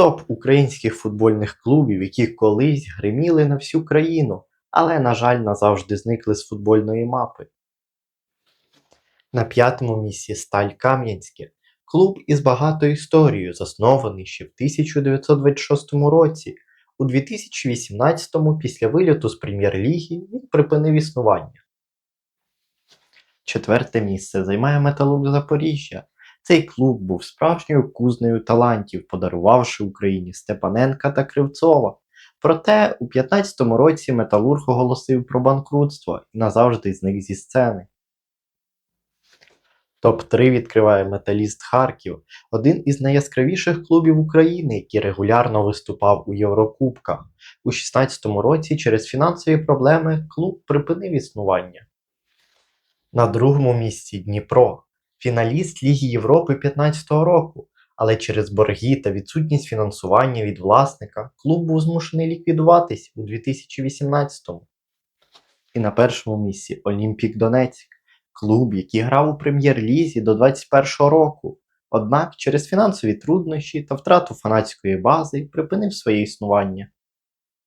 Топ українських футбольних клубів, які колись гриміли на всю країну, але, на жаль, назавжди зникли з футбольної мапи. На п'ятому місці Сталь Кам'янське. Клуб із багатою історією, заснований ще в 1926 році. У 2018-му після вильоту з прем'єр-ліги він припинив існування. Четверте місце займає Металург Запоріжжя. Цей клуб був справжньою кузнею талантів, подарувавши Україні Степаненка та Кривцова. Проте у 15-му році Металург оголосив про банкрутство і назавжди зник зі сцени. Топ-3 відкриває Металіст Харків, один із найяскравіших клубів України, який регулярно виступав у Єврокубках. У 16-му році через фінансові проблеми клуб припинив існування. На другому місці Дніпро, фіналіст Ліги Європи 15-го року, але через борги та відсутність фінансування від власника клуб був змушений ліквідуватись у 2018-му. І на першому місці Олімпік Донецьк, клуб, який грав у прем'єр-лізі до 21-го року. Однак через фінансові труднощі та втрату фанатської бази припинив своє існування.